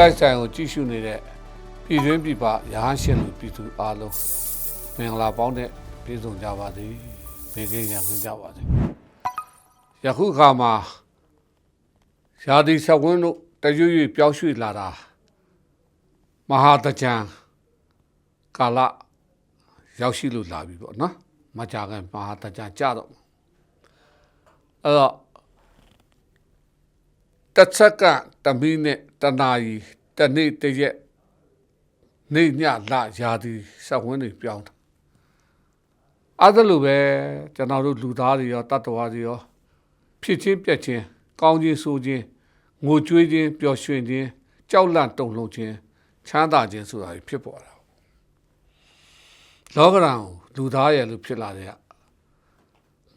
လိုက်ဆိုင်ကိုကြည့်ရှုနေတဲ့ပြည်တွင်းပြည်ပရဟန်းရှင်လူပြည်သူအားလုံးမင်္ဂလာပေါင်းနဲ့ပြည့်စုံကြပါစေဘေးကင်းရန်ကြပါစေယခုခါမှာရာသီဆက်ဝင်းတို့တရွရွပြောင်းရွှေ့လာတာမဟာတကြံကာလရောက်ရှိလို့လာပြီပေါ့နော်မကြခင်မဟာတကြံကြတော့အဲ့တော့ တစ်ဆက်ကတမီးနဲ့တနာရီတနေ့တရက်နေညလရာသီဆက်ဝင်းတွေပြောင်းတာအဲ့ဒါလိုပဲကျွန်တော်တို့လူသားတွေရောတတ္တဝါတွေရောဖြစ်ချင်းပြက်ချင်းကောင်းခြင်းဆိုခြင်းငိုကြွေးခြင်းပျော်ရွှင်ခြင်းကြောက်လန့်တုန်လှုပ်ခြင်းချမ်းသာခြင်းဆိုတာဖြစ်ပေါ်တာလောကရန်ကိုလူသားရဲ့လူဖြစ်လာတဲ့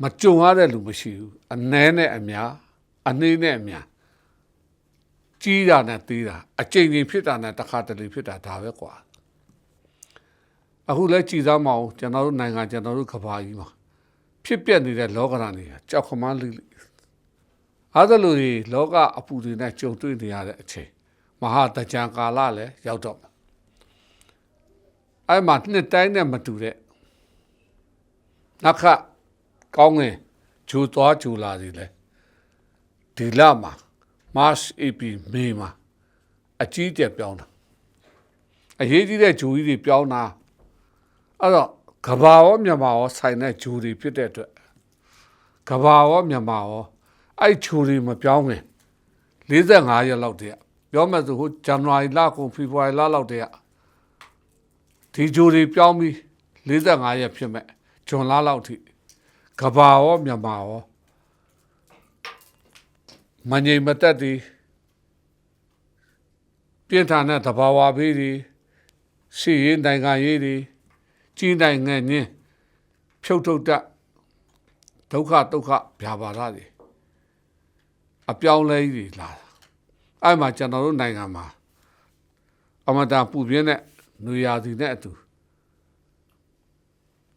မကြုံရတဲ့လူမရှိဘူးအ ਨੇ နဲ့အများအနှေးနဲ့အများ ကြီးတာနဲ့သေးတာအကျဉ်းချင်းဖြစ်တာနဲ့တစ်ခါတလေဖြစ်တာဒါပဲကွာအခုလဲကြည်စားမအောင်ကျွန်တော်တို့နိုင်ငံကျွန်တော်တို့ကဘာကြီးမှာဖြစ်ပျက်နေတဲ့လောကရန်တွေကြောက်ခမန်းလိလိအားသလိုတွေလောကအပူတွေနဲ့ကြုံတွေ့နေရတဲ့အချိန်မဟာတကြံကာလလည်းရောက်တော့မှာအဲ့မှာနှစ်တိုင်းနဲ့မတူတဲ့နောက်ခကောင်းငင်ဂျူသွားဂျူလာစီလဲဒီလမှာ March April May မှာအကြီးကျယ်ပြောင်းတာအရေးကြီးတဲ့ဂျူကြီးတွေပြောင်းတာအဲ့တော့ကဘာရောမြန်မာရောဆိုင်တဲ့ဂျူတွေဖြစ်တဲ့အတွက်ကဘာရောမြန်မာရောအဲ့ဂျူတွေမပြောင်းခင်45ရက်လောက်တည်းပြောမှဆိုဟိုဇန်နဝါရီလကုန်ဖေဖော်ဝါရီလလောက်တည်းဒီဂျူတွေပြောင်းပြီး45ရက်ဖြစ်မဲ့ဂျွန်လလောက်ထိကဘာရောမြန်မာရော မငြိမ်မသက်ဒီပြင်းထန်တဲ့တဘာဝဘေးတွေစီရင်နိုင်ငံရေးတွေကြီးနိုင်ငံငင်းဖြုတ်ထုတ်တတ်ဒုက္ခဒုက္ခဗျာပါဒတွေအပြောင်းလဲကြီးတွေလာတာအဲ့မှာကျွန်တော်တို့နိုင်ငံမှာအမတာပူပြင်းတဲ့နွေရာသီနဲ့အတူ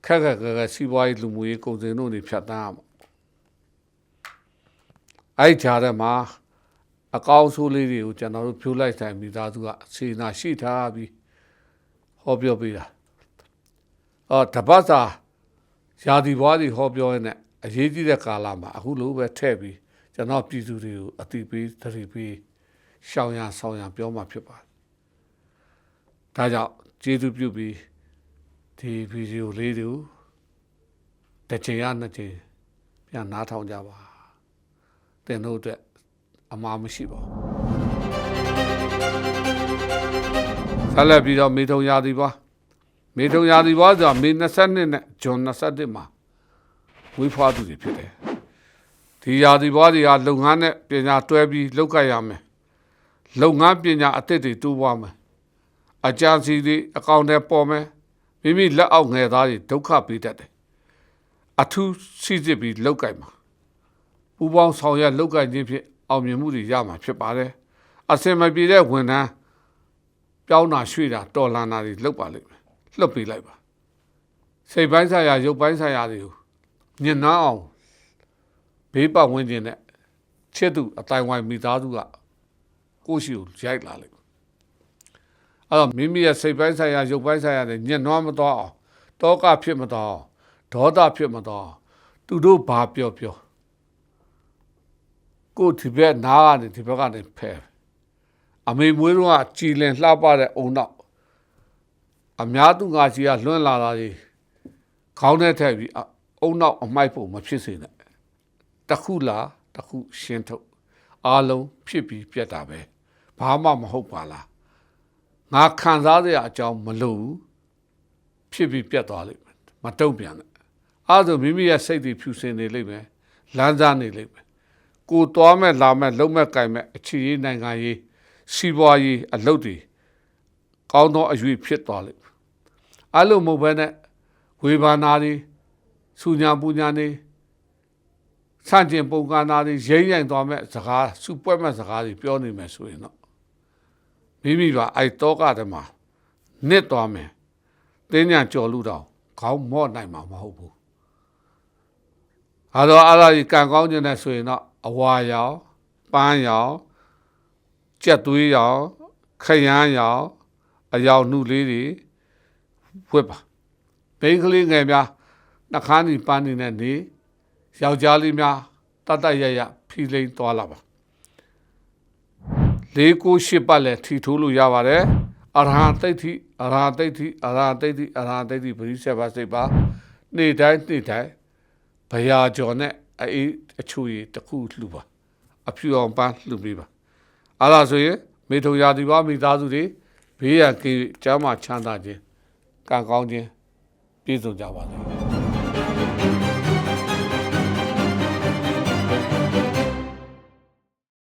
ခက်ခက်ခက်ခက်စီးပွားရေးလူမှုရေးကုန်စည်တို့တွေဖြတ်တန်းရမှာ အဲ့ကြားထဲမှာအကောင်းဆိုးလေးတွေကိုကျွန်တော်တို့ဖြိုးလိုက်ဆိုင်မိသားစုကစေနာရှိထားပြီးဟောပြောပေးတာအော်တပတ်စာရာသီဘွားတွေဟောပြောရတဲ့အရေးကြီးတဲ့ကာလမှာအခုလိုပဲထည့်ပြီးကျွန်တော်ပြည်သူတွေကိုအတိပေးသတိပေးရှောင်ရဆောင်ရပြောမှဖြစ်ပါတယ်ဒါကြောင့်ကျေးဇူးပြုပြီးဒီဗီဒီယိုလေးတွေကိုတစ်ချိန်ရနှစ်ချိန်ပြန်နားထောင်ကြပါ တင်တို့အတွက်အမှားမရှိပါဘူးဆက်လက်ပြီးတော့မေထုံရာသီပွားမေထုံရာသီပွားဆိုတာမေ22နဲ့ဂျွန်21မှာဝေးဖွားသူတွေဖြစ်တယ်ဒီရာသီပွားတွေကလုပ်ငန်းနဲ့ပညာတွဲပြီးလုပ်ကြရမယ်လုပ်ငန်းပညာအသစ်တွေတိုးပွားမယ်အကြံစီတွေအကောင့်တွေပေါ်မယ်မိမိလက်အောက်ငယ်သားတွေဒုက္ခပေးတတ်တယ်အထူးစီစစ်ပြီးလောက်ကြိုက်မှာ ပူပေါင်းဆောင်ရွက်လောက်ကြိုက်ခြင်းဖြင့်အောင်မြင်မှုတွေရမှာဖြစ်ပါတယ်အစင်မပြေတဲ့ဝန်ထမ်းပြောင်းတာရွှေ့တာတော်လန်တာတွေလောက်ပါလိမ့်မယ်လှုပ်ပေးလိုက်ပါစိတ်ပိုင်းဆိုင်ရာရုပ်ပိုင်းဆိုင်ရာတွေကိုညင်နာအောင်ဘေးပတ်ဝန်းကျင်နဲ့ချစ်သူအတိုင်းဝိုင်းမိသားစုကကိုရှိကိုရိုက်လာလိမ့်မယ်အဲ့တော့မိမိရဲ့စိတ်ပိုင်းဆိုင်ရာရုပ်ပိုင်းဆိုင်ရာတွေညင်နွားမသွားအောင်တောကဖြစ်မသွားအောင်ဒေါသဖြစ်မသွားအောင်သူတို့ဘာပြောပြော ကိုဒီဘက်နားကနေဒီဘက်ကနေဖဲအမေမွေးတော့ကြည်လင်လှပတဲ့အုံနောက်အများသူငါကြီးကလွှင့်လာတာကြီးခေါင်းထဲထည့်ပြီးအုံနောက်အမိုက်ဖို့မဖြစ်စေနဲ့တခုလားတခုရှင်းထုတ်အားလုံးဖြစ်ပြီးပြတ်တာပဲဘာမှမဟုတ်ပါလားငါခံစားရအကြောင်းမလို့ဖြစ်ပြီးပြတ်သွားလိမ့်မယ်မတုံ့ပြန်နဲ့အဲဒါမိမိရဲ့စိတ်တွေဖြူစင်နေလိမ့်မယ်လမ်းစားနေလိမ့်မယ် ကိုသွားမဲ့လာမဲ့လုံးမဲ့ကြိုင်မဲ့အခြေရေးနိုင်ငံရေးစီးပွားရေးအလုပ်တွေကောင်းသောအရွေဖြစ်သွားလိမ့်မယ်အဲလိုမဟုတ်ဘဲနဲ့ဝေဘာနာတွေစူညာပူညာတွေဆန့်ကျင်ပုံကနာတွေရိမ့်ရိုင်သွားမဲ့စကားစုပွဲမဲ့စကားတွေပြောနေမယ်ဆိုရင်တော့မိမိပါအဲ့တော့ကတည်းမှာနစ်သွားမယ်တင်းညာကြော်လူတော့ခေါင်းမော့နိုင်မှာမဟုတ်ဘူးအဲတော့အားရကံကောင်းခြင်းနဲ့ဆိုရင်တော့ အဝါရောပန်းရောကြက်သွေးရောခရမ်းရောင်အယောင်နှုလေးတွေဝတ်ပါဘိန်းကလေးငယ်များနှခမ်းနီပန်းနေနဲ့နေယောက်ျားလေးများတတ်တတ်ရရဖီလိန်သွားလာပါလေးကိုရှစ်ပတ်လဲထီထိုးလို့ရပါတယ်အရဟံတိတ်တိအရဟံတိတ်တိအရဟံတိတ်တိအရဟံတိတ်တိပရိစ္ဆေပါစိတ်ပါ နေ့တိုင်းနေ့တိုင်းဘယာကျော်နဲ့ အေးအချိုရည်တစ်ခုလှူပါအဖြူအောင်ပန်းလှူပေးပါအားလားဆိုရင်မိထုံရာဒီပါမိသားစုတွေဘေးရန်ကင်းကျမ်းမာချမ်းသာခြင်းကံကောင်းခြင်းပြည့်စုံကြပါစေ